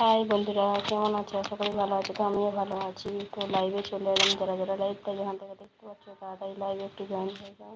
High বন্ধুরা, কেমন আছে? আশা করি ভালো আছে। তো আমিও ভালো আছি। তো লাইভে চলে এলাম যারা যারা লাইভটা যেখান থেকে দেখতে পাচ্ছ তাড়াতাড়ি লাইভে একটু জয়েন হয়ে যাও।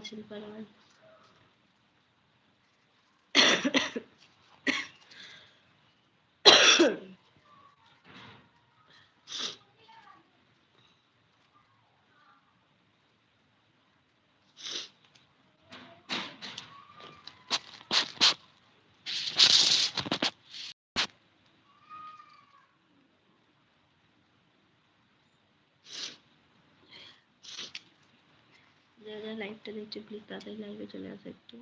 হাই শিল্পারায় যারা যারা লাইভটা দেখছে প্লিজ তাড়াতাড়ি লাইভে চলে আসো একটু।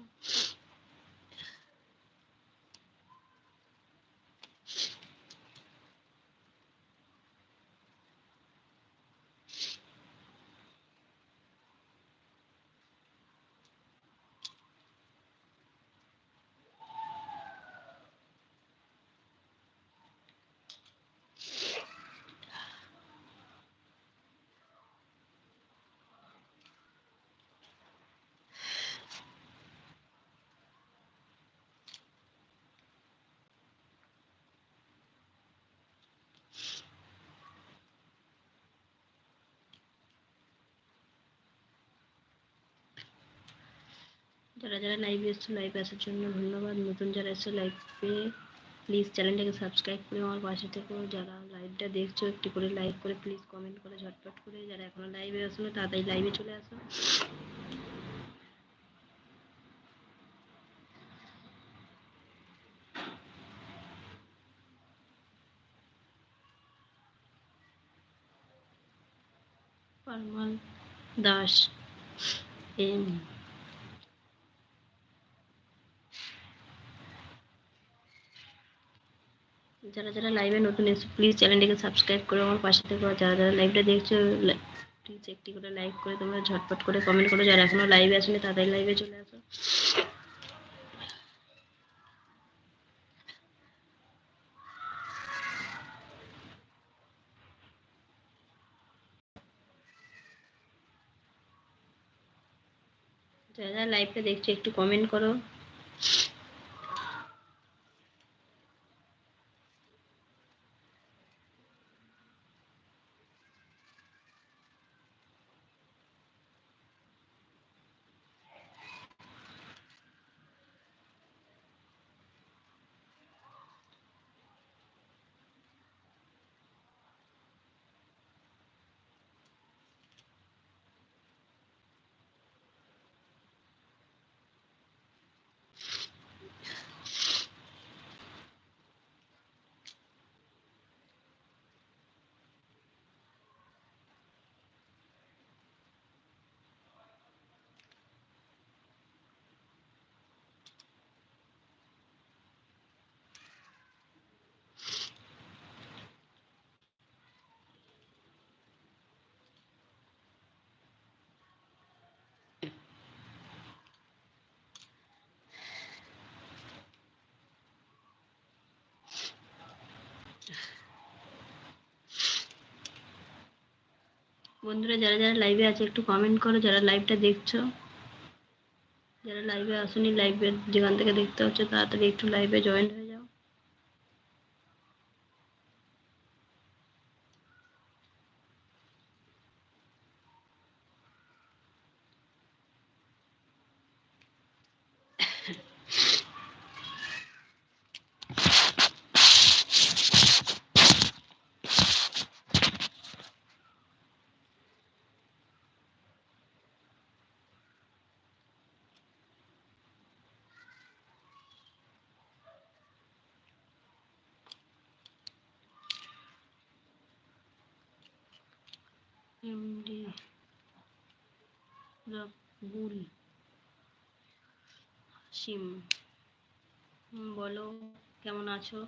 যারা যারা লাইভে এসছো লাইভে আসার জন্য ধন্যবাদ। নতুন যারা এসছো লাইভে প্লিজ চ্যানেলটাকে সাবস্ক্রাইব করে আমার পাশে থেকো। যারা লাইভটা দেখছ, একটু করে লাইক করে প্লিজ কমেন্ট করে ঝটপট করে। যারা এখনও লাইভে আসলো তাড়াতাড়ি লাইভে চলে আসো। পারমাল দাস, এম। যারা যারা লাইভে নতুন এসে প্লিজ চ্যানেলটিকে সাবস্ক্রাইব করে আমার পাশে থেকে। যারা যারা লাইভটা দেখছ প্লিজ একটি করে লাইক করে তোমরা ঝটপট করে কমেন্ট করো। যারা এখনও লাইভে আসেনি, তাদের লাইভে চলে আসো। যারা যারা লাইভটা দেখছ, একটু কমেন্ট করো। বন্ধুরা, যারা যারা লাইভে আছে, একটু কমেন্ট করো, যারা লাইভটা দেখছ। যারা লাইভে আসেনি লাইভে যেখান থেকে দেখতে হচ্ছে, তাড়াতাড়ি একটু লাইভে জয়েন হয়ে সিম বলো, কেমন আছো?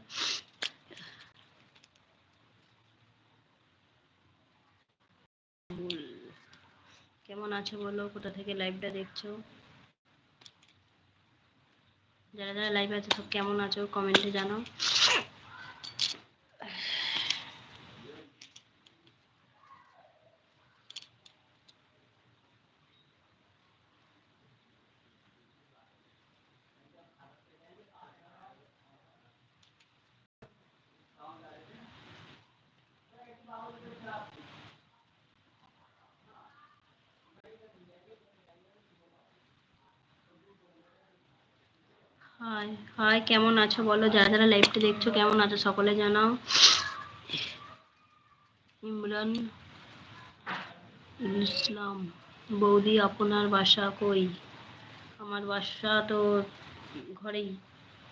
কেমন আছো বলো? কোথা থেকে লাইভটা দেখছ? যারা যারা লাইভে আছো, সব কেমন আছো? কমেন্টে জানাও। হাই হাই কেমন আছো বলো? যারা যারা লাইভটা দেখছ, কেমন আছো সকলে জানাও। ইমরান ইসলাম, বৌদি আপনার বাসা কই? আমার বাসা তো ঘরেই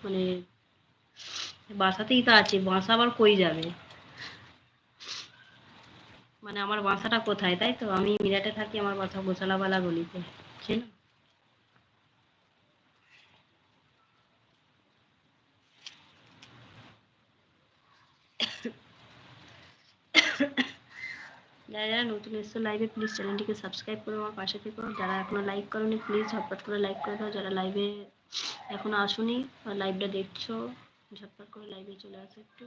মানে বাসাতেই তো আছে, বাসা আবার কই যাবে? মানে আমার বাসাটা কোথায়, তাই তো? আমি মিরাটে থাকি, আমার বাসা গোসালাবালা গলিতে চেনো যারা যারা নতুন এসছো লাইভে প্লিজ চ্যানেলটিকে সাবস্ক্রাইব করে আমার পাশে থেকো। যারা এখনও লাইক করোনি প্লিজ ঝটপট করে লাইক করে দাও। যারা লাইভে এখনও আসুনি লাইভটা দেখছ, ঝটপট করে লাইভে চলে আসো একটু।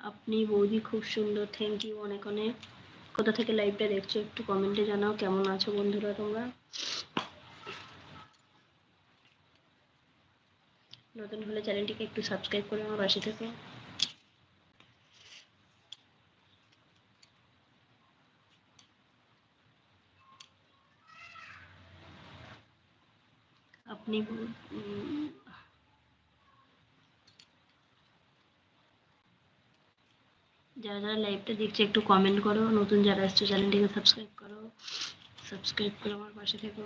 আপনি বৌদি খুব সুন্দর থ্যাংক ইউ অনেক অনেক। কোথা থেকে লাইভটা দেখছ একটু কমেন্টে জানাও, কেমন আছো বন্ধুরা তোমরা? নতুন হলে চ্যানেলটিকে একটু সাবস্ক্রাইব করে আমার পাশে থেকে। আপনি যারা যারা লাইভটা দেখছে, একটু কমেন্ট করো। নতুন যারা আসছে চ্যানেলটিকে সাবস্ক্রাইব করো। সাবস্ক্রাইব করে আমার পাশে থেকো।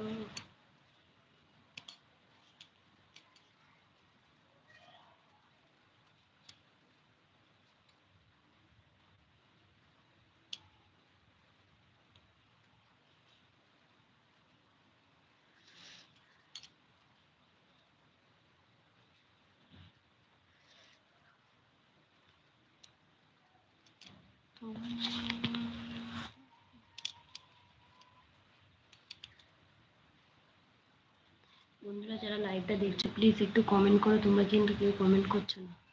বন্ধুরা যারা লাইভটা দেখছ প্লিজ একটু কমেন্ট করো। তোমরা কিন্তু কেউ কমেন্ট করছ না।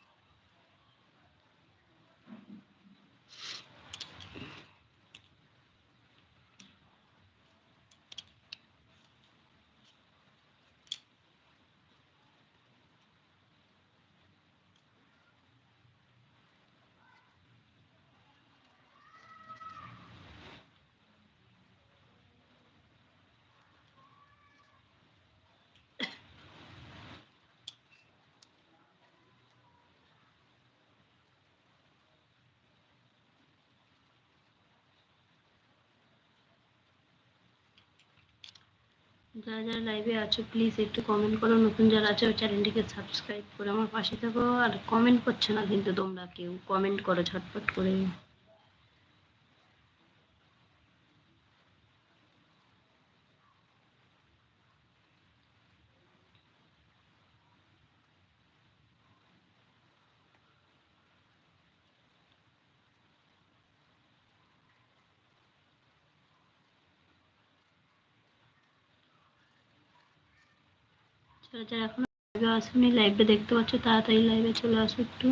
যারা যারা লাইভে আছো প্লিজ একটু কমেন্ট করো। নতুন যারা আছো চ্যানেলটিকে সাবস্ক্রাইব করে আমার পাশে থাকো। আর কমেন্ট করছ না কিন্তু তোমরা কেউ। কমেন্ট করো ঝটপট করে। যারা এখন লাইভে লাইভে দেখতে পাচ্ছ, তাড়াতাড়ি লাইভে চলে আসো একটু।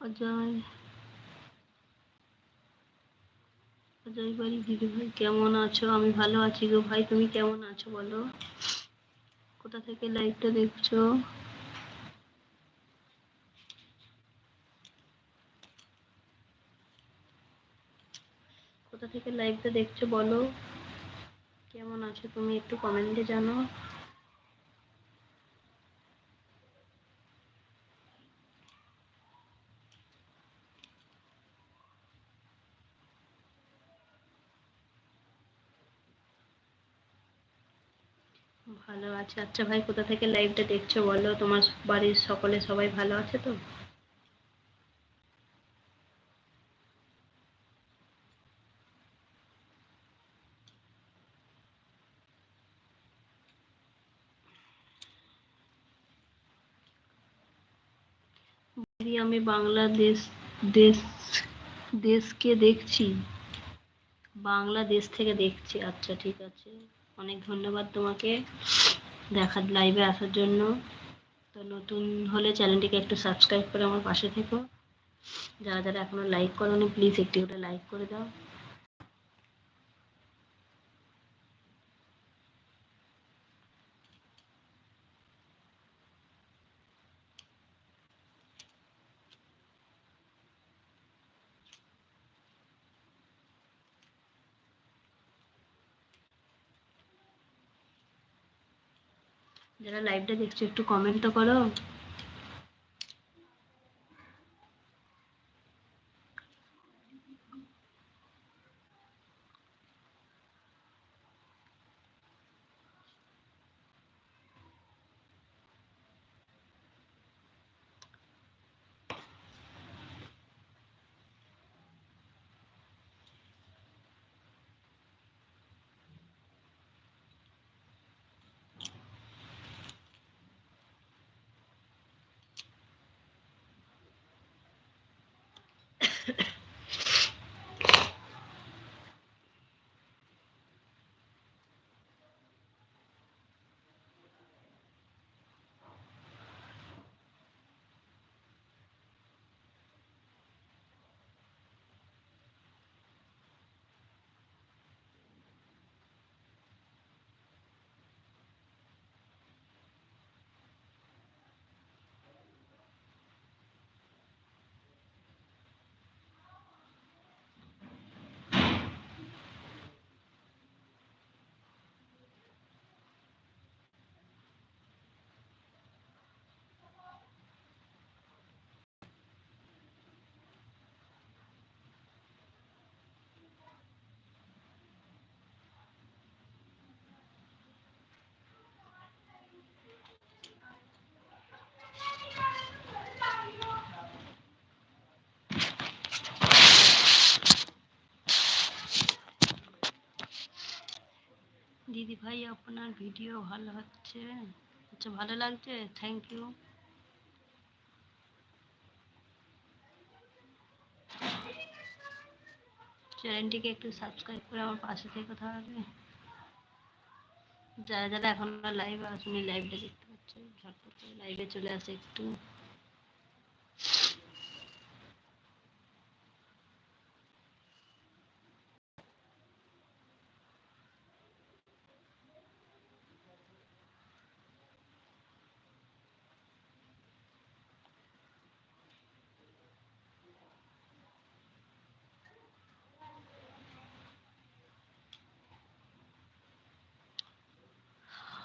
অজয়। অজয় বাড়ি, দিদি ভাই কেমন আছো? আমি ভালো আছি গো ভাই, তুমি কেমন আছো বলো? কোথা থেকে লাইভটা দেখছ? থেকে লাইভটা দেখছ বলো। কেমন আছো তুমি একটু কমেন্টে জানো। ভালো আছে। আচ্ছা ভাই, কোথা থেকে লাইভটা দেখছ বলো? তোমার বাড়ির সকলে সবাই ভালো আছে তো? আমি বাংলাদেশ, দেশ, দেশকে দেখছি। বাংলাদেশ থেকে দেখছি। আচ্ছা ঠিক আছে। অনেক ধন্যবাদ তোমাকে দেখার লাইভে আসার জন্য। তো নতুন হলে চ্যানেলটিকে একটু সাবস্ক্রাইব করে আমার পাশে থেকো। যারা যারা এখনও লাইক করোনি প্লিজ একটি ওটা লাইক করে দাও। যারা লাইভটা দেখছ একটু কমেন্ট তো করো। দিদি ভাই, আপনার ভিডিও ভালো হচ্ছে? আচ্ছা ভালো লাগছে? থ্যাংক ইউ চ্যানেলটিকে একটু সাবস্ক্রাইব করে আমার পাশে থেকে থাকবে। যারা যারা এখন লাইভে আসুনি লাইভটা দেখতে পাচ্ছে ঝটপট করে লাইভে চলে আসে একটু।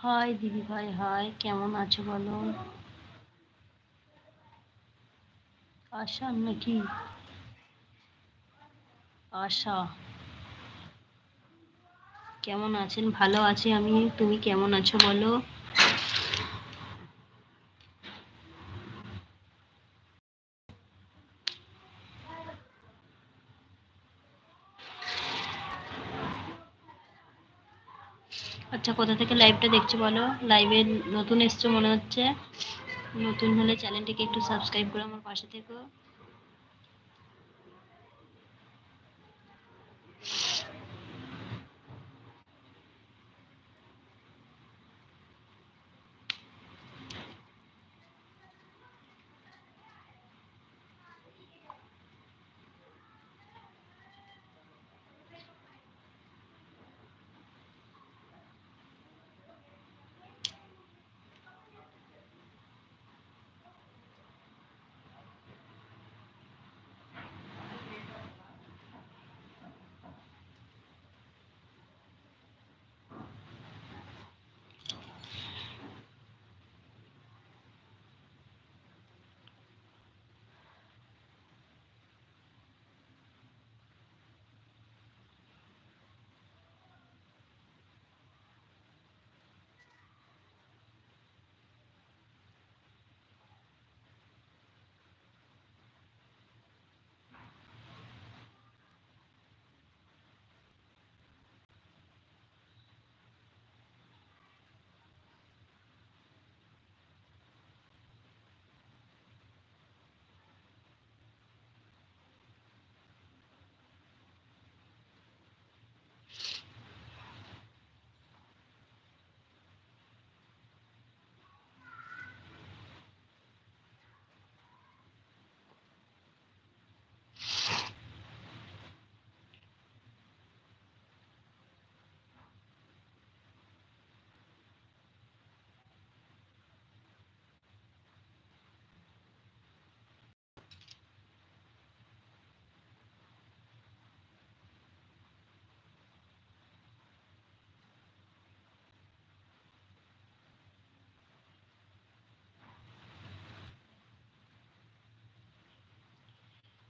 হাই দিদি ভাই হাই কেমন আছো বলো? আশা নাকি? আশা। কেমন আছেন? ভালো আছি আমি, তুমি কেমন আছো বলো? কোথা থেকে লাইভটা দেখছ বলো? লাইভে নতুন এসছো মনে হচ্ছে। নতুন হলে চ্যানেলটিকে একটু সাবস্ক্রাইব করে আমার পাশে থেকো।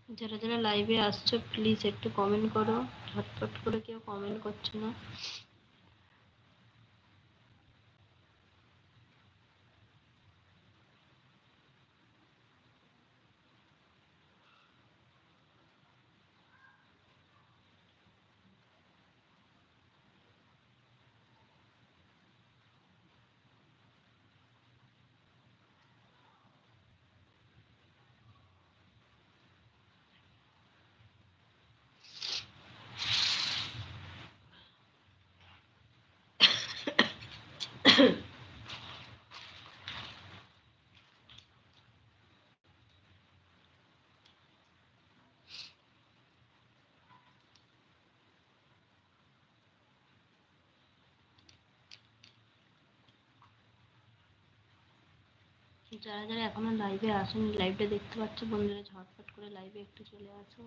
যারা যারা লাইভে আসছো প্লিজ একটু কমেন্ট করো। ঝটপট করে কেউ কমেন্ট করছ না। যারা যারা এখনও লাইভে আসেন লাইভটা দেখতে পাচ্ছ, বন্ধুরা ঝটপট করে লাইভে একটু চলে আসো।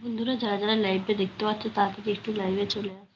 বন্ধুরা যারা যারা লাইভে দেখতে পাচ্ছ তাড়াতাড়ি একটু লাইভে চলে আসো।